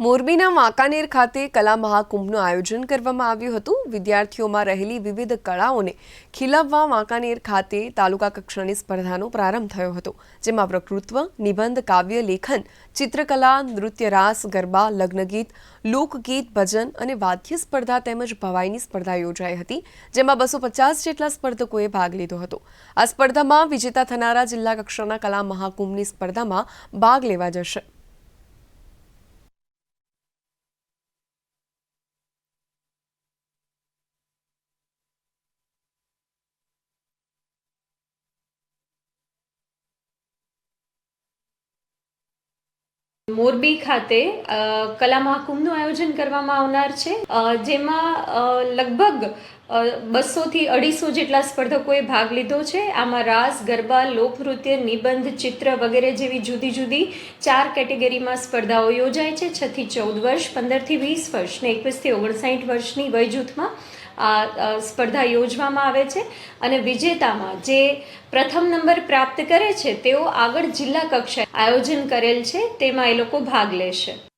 મોરબીના વાંકાનેર ખાતે કલા મહાકુંભનું આયોજન કરવામાં આવ્યું હતું. વિદ્યાર્થીઓમાં રહેલી વિવિધ કળાઓને ખીલવવા વાંકાનેર ખાતે તાલુકા કક્ષાની સ્પર્ધાનો પ્રારંભ થયો હતો, જેમાં પ્રકૃત્વ, નિબંધ, કાવ્ય, લેખન, ચિત્રકલા નૃત્ય રાસ ગરબા, લગ્નગીત, લોકગીત, ભજન અને વાદ્ય સ્પર્ધા તેમજ ભવાઈની સ્પર્ધા યોજાઈ હતી, જેમાં બસો પચાસ જેટલા સ્પર્ધકોએ ભાગ લીધો હતો. આ સ્પર્ધામાં વિજેતા થનારા જિલ્લા કક્ષાના કલા મહાકુંભની સ્પર્ધામાં ભાગ લેવા જશે. મોરબી ખાતે કલા મહાકુંભનું આયોજન કરવામાં આવનાર છે. જેમાં લગભગ બસોથી અઢીસો જેટલા સ્પર્ધકોએ ભાગ લીધો છે. આમાં રાસ, ગરબા, લોકનૃત્ય, નિબંધ, ચિત્ર વગેરે જેવી જુદી જુદી ચાર કેટેગરીમાં સ્પર્ધાઓ યોજાય છે. છથી ચૌદ વર્ષ પંદરથી વીસ વર્ષ ને એકવીસથી ઓગણસાઠ વર્ષની વયજૂથમાં આ સ્પર્ધા યોજવામાં આવે છે. અને વિજેતામાં જે પ્રથમ નંબર પ્રાપ્ત કરે છે, તેઓ આગળ જિલ્લા કક્ષાએ આયોજન કરેલ છે. તેમાં એ લોકો ભાગ લેશે.